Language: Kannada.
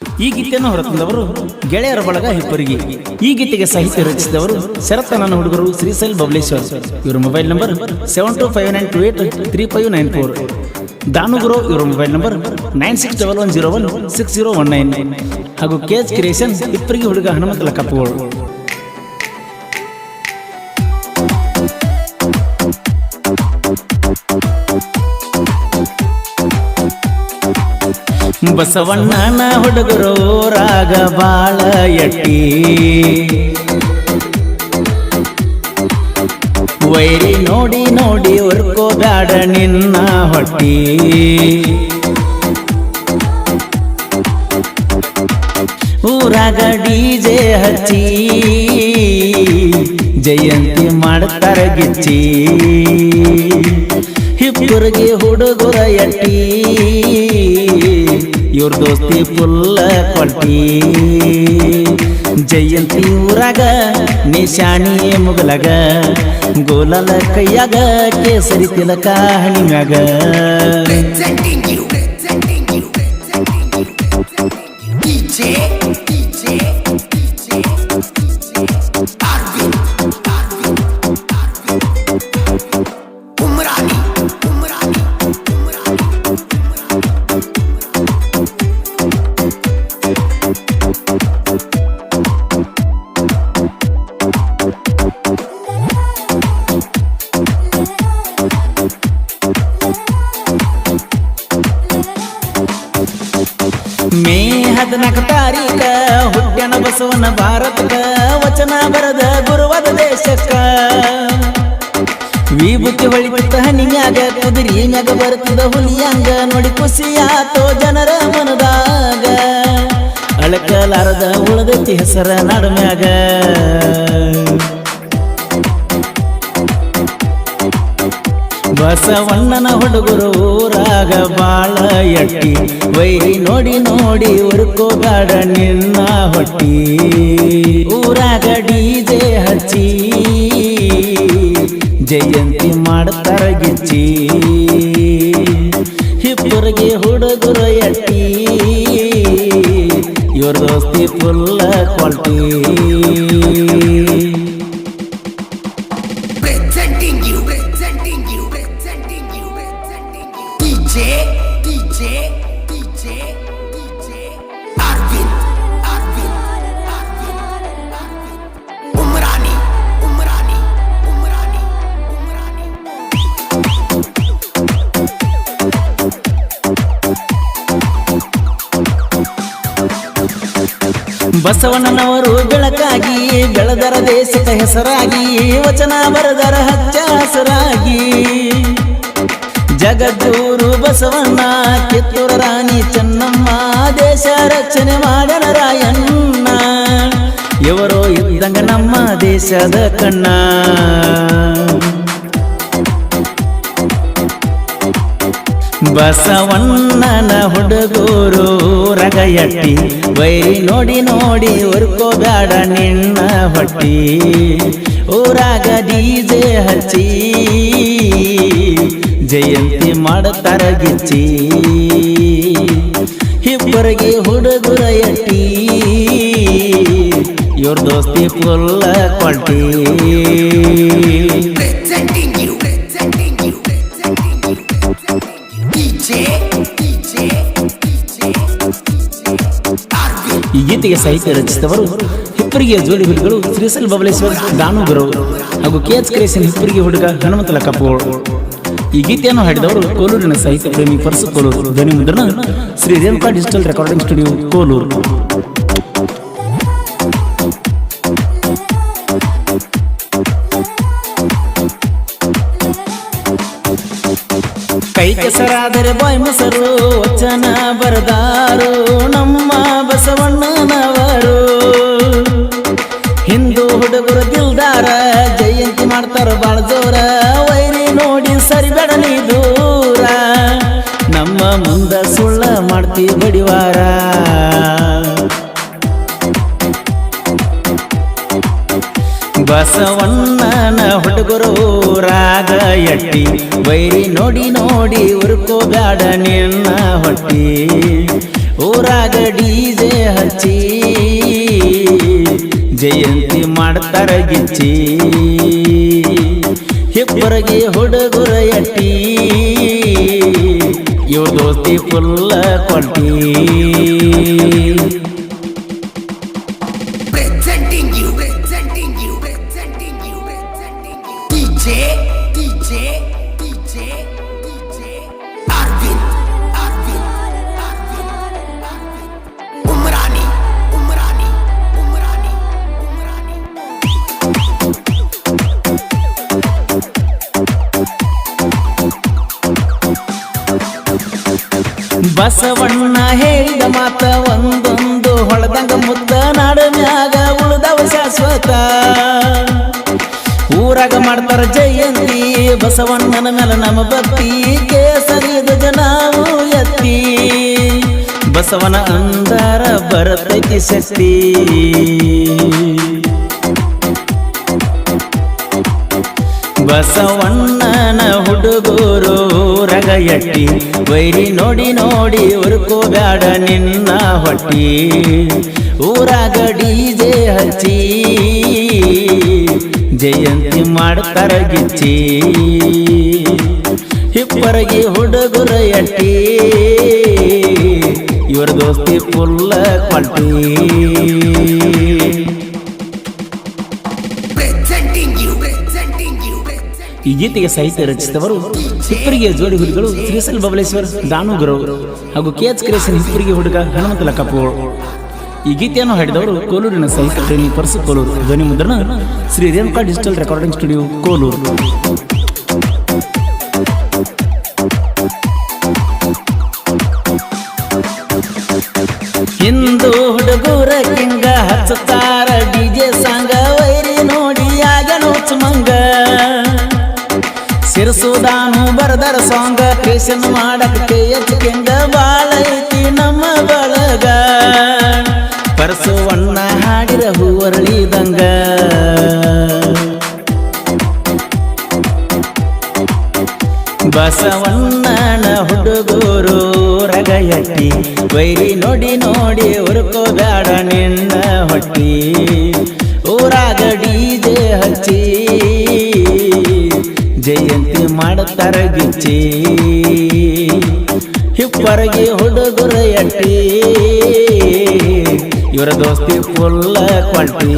ಈ ಗೀತೆಯನ್ನು ಹೊರತಂದವರು ಗೆಳೆಯರ ಬಳಗ ಹೆಪ್ಪರಿಗೆ ಈ ಗೀತೆಗೆ ಸಾಹಿತ್ಯ ರಚಿಸಿದವರು ಶರತ್ ನನ್ನ ಹುಡುಗರು ಶ್ರೀಸೈಲ್ ಬಬಲೇಶ್ವರ್. ಇವರ mobile number seven two five nine two eight three five nine four. Danuguru ಇವರ mobile number nine six double one zero one six zero one nine. ಹಾಗೂ ಕೇಜ್ ಕ್ರಿಯೇಷನ್ ಇಬ್ಬರಿಗೆ ಹುಡುಗ ಹನುಮಂತ ಕಪ್ಪುಗಳು ಬಸವಣ್ಣನ ಹುಡುಗರು ರಾಗ ಬಾಳ ಎಟ್ಟಿ. ವೈರಿ ನೋಡಿ ನೋಡಿ ಉರ್ಕೋ ಬ್ಯಾಡ ನಿನ್ನ ಹೊಟ್ಟಿ. ಊರಾಗ ಡಿಜೆ ಹಚ್ಚಿ, ಜಯಂತಿ ಮಾಡ್ತಾರ ಗಿಚ್ಚಿ. ಹಿಪ್ಪುರಿಗೆ ಹುಡುಗರ ಎಟ್ಟಿ. ಇವ್ರ ದೋಸ್ತಿ ಫುಲ್ಲ ಕೊಟ್ಟಿ ಜಯಂತಿ ಊರಾಗ ನಿಶಾಣಿ ಮುಗಲಗ. ಗೋಲಲ ಕೈಯಾಗ ಕೇಸರಿ ತಿಲಕ ಹಣಿಮ್ಯಾಗ. ಮೇ ಹದಿನಾಲ್ಕು ತಾರೀಕ ಹುಟ್ಟನ ಬಸವನ ಭಾರತದ ವಚನ ಬರದ ಗುರುವಾದ ದೇಶಕ್ಕ. ವಿಭೂತಿ ಹೊಳಿಬಿಟ್ಟ ಹನಿಮ್ಯಾಗ ಕುದುರಿ ಮ್ಯಾಗ ಬರ್ತದ ಹುಲಿಯಂಗ, ನೋಡಿ ಖುಷಿಯಾತೋ ಜನರ ಮನದಾಗ. ಅಳಕಲಾರದ ಉಳದೈತಿ ಹೆಸರ ನಡುಮ್ಯಾಗ ಬಸವಣ್ಣನ ಹುಡುಗರು ಊರಾಗ ಬಾಳ ಎಟ್ಟಿ. ವೈರಿ ನೋಡಿ ನೋಡಿ ಉರ್ಕೋಗಾಡ ನಿನ್ನ ಹೊಟ್ಟಿ. ಊರಾಗ ಡಿಜೆ ಹಚ್ಚಿ. ಜಯಂತಿ ಮಾಡ್ತಾರ ಗಿಚ್ಚಿ. ಇಬ್ಬರಿಗೆ ಹುಡುಗರು ಎಟ್ಟಿ. ಇವ್ರ ದೋಸ್ತಿ ಫುಲ್ಲ ಕ್ವಾಲ್ಟಿ ಬಸವಣ್ಣನವರು ಬೆಳಕಾಗಿ, ಬೆಳೆದರ ದೇಶಿತ ಹೆಸರಾಗಿ, ವಚನ ಬರೆದರ ಹಚ್ಚ ಹಸರಾಗಿ ಜಗದ್ದೂರು ಬಸವಣ್ಣ, ಕಿತ್ತೂರ ರಾಣಿ ಚೆನ್ನಮ್ಮ, ದೇಶ ರಕ್ಷಣೆ ಮಾಡನ ರಾಯಣ್ಣ. ಇವರು ಇದ್ದಂಗ ನಮ್ಮ ದೇಶದ ಕಣ್ಣ. ಬಸವಣ್ಣನ ಹುಡುಗೂರು ರಗಯಟ್ಟಿ, ವೈರಿ ನೋಡಿ ನೋಡಿ ಉರ್ಕೋಬೇಡ ನಿನ್ನ ಹೊಟ್ಟಿ. ಊರಾಗ ಡಿಜೆ ಹಚ್ಚಿ, ಜಯಂತಿ ಮಾಡುತ್ತಾರ ಗಿಚ್ಚಿ ಇಬ್ಬರಿಗೆ ಹುಡುಗರ ಎಟ್ಟಿ, ಇವ್ರ ದೋಸ್ತಿ ಫುಲ್ಲ ಕ್ವಾಲ್ಟಿ ಈ ಗೀತೆಗೆ ಸಾಹಿತ್ಯ ರಚಿಸಿದವರು ಹಿಪ್ಪರಿಗೆ ಜೋಡಿ ಹುಡುಗರು ಶ್ರೀಸಲ್ ಬಬಲೇಶ್ವರ್ ದಾನುಗುರು ಹಾಗೂ ಕೆ ಎಚ್ ಕ್ರೇಸನ್ ಹಿಪ್ಪರಿಗೆ ಹುಡುಗ ಹನುಮಂತಲ ಕಪ್ಪುಗಳು ಈ ಗೀತೆಯನ್ನು ಹಾಡಿದವರು ಕೋಲೂರಿನ ಸಾಹಿತ್ಯ ಪ್ರೇಮಿ ಪರಸು ಕೋಲೂರು ಧ್ವನಿ ಮುದ್ರಣ Shri Renuka digital recording studio Koluru. ಕೈ ಕೆಸರಾದರೆ ಬಾಯ್ ಮೊಸರು, ವಚನ ಬರದಾರು, ನಮ್ಮ ಬಸವಣ್ಣನವರು. ಹಿಂದೂ ಹುಡುಗರು ದಿಲ್ದಾರ, ಜಯಂತಿ ಮಾಡ್ತಾರ ಬಾಳ ಜೋರ, ವೈರಿ ನೋಡಿ ಸರಿ ನೀ ದೂರ. ನಮ್ಮ ಮುಂದ ಸುಳ್ಳ ಮಾಡ್ತಿ ಬಡಿವಾರ. ಬಸವಣ್ಣನ ಹುಡುಗರು ರಾಗ ಎಟ್ಟಿ. ಬೈರಿ ನೋಡಿ ನೋಡಿ ಉರ್ಕೋಬ್ಯಾಡ ನಿನ್ನ ಹೊಟ್ಟಿ. ಊರಾಗ ಡಿಜೆ ಹಚ್ಚಿ. ಜಯಂತಿ ಮಾಡ್ತಾರ ಗಿಚ್ಚಿ. ಹಿಬ್ಬರಿಗೆ ಹುಡುಗರ ಎಟ್ಟಿ. ಇವ್ ದೋಸ್ತಿ ಫುಲ್ಲ ಕೊಟ್ಟಿ. ಬಸವಣ್ಣ ಹೇಳಿದ ಮಾತ ಒಂದೊಂದು ಹೊಳದಂಗ ಮುತ್ತ ನಾಡ ಮ್ಯಾಗ ಉಳಿದವ ಶಾಶ್ವತ. ಊರಾಗ ಮಾಡ್ತಾರ ಜಯಂತಿ. ಬಸವಣ್ಣನ ಮೇಲೆ ನಮ್ಮ ಭಕ್ತಿ. ಕೇಸರಿದ ನಾವು ಎತ್ತಿ. ಬಸವನ ಅಂದಾರ ಬರತೈತಿ ಶಕ್ತಿ. ಬಸವಣ್ಣನ ಹುಡುಗರು ರಗ ಎಟ್ಟಿ. ವೈರಿ ನೋಡಿ ನೋಡಿ ಉರ್ಕೋಬ್ಯಾಡ ನಿನ್ನ ಹೊಟ್ಟಿ. ಊರಾಗ ಡಿಜೆ ಹಚ್ಚಿ. ಜಯಂತಿ ಮಾಡ್ತಾರ ಗಿಚ್ಚಿ. ಹಿಪ್ಪರಗಿ ಹುಡುಗರ ಎಟ್ಟಿ. ಇವರ ದೋಸ್ತಿ ಫುಲ್ಲ ಕ್ವಾಲ್ಟಿ presenting ಈ ಗೀತೆಗೆ ಸಾಹಿತ್ಯ ರಚಿಸಿದವರು ಹಿಪ್ಪರಿಗೆ ಜೋಡಿ ಹುಡುಗರು ಶ್ರೀಸಲ್ ಬಬಲೇಶ್ವರ್ ದಾನು ಗುರವ್ ಹಾಗೂ ಕೆ ಎಚ್ ಕ್ರೇಸನ್ ಹಿಪ್ಪರಿಗೆ ಹುಡುಗ ಹನುಮಂತ ಲಕ್ಕಪ್ಪಗಳು ಈ ಗೀತೆಯನ್ನು ಹಾಡಿದವರು ಕೋಲೂರಿನ ಸಂಸ್ಕೃತಿ ಪ್ರೇಮಿ ಪರಸು ಕೋಲೂರು. ಧ್ವನಿ ಮುದ್ರಣ Shri Renuka digital recording studio Koluru. Hindu ಹುಡುಗರ ಕಿಂಗ ಹಚ್ಚತಾರ ಡಿಜೆ ಸಾಂಗ, ವೈರಿ ನೋಡಿ ಆಗ ನೋಚ್ ಮಂಗ ಸಿರಸುದಾನು ಬರದರ ಸಾಂಗ್ ಕೇಶನ್ ಮಾಡಕ್ಕೆ ಎಚ್ ಕಿಂಗ ಬಾಳ ಪರಸುವಣ್ಣ ಹಾಡಿರ ಹೂವರಳಿದಂಗ ಬಸವಣ್ಣನ ಹುಡುಗರು ರಗಯಟ್ಟಿ ವೈರಿ ನೋಡಿ ನೋಡಿ ಉರ್ಕೋಬೇಡ ನಿನ್ನ ಹೊಟ್ಟಿ. ಊರಾಗ ಡಿಜೆ ಹಚ್ಚಿ, ಜಯಂತಿ ಮಾಡುತ್ತಾರ ಗಿಚ್ಚಿ. ಹಿಪ್ಪರಗಿ ಹುಡುಗರ ಎಟ್ಟಿ. ಇವರ ದೋಸ್ತಿ ಫುಲ್ ಕ್ವಾಲ್ಟಿ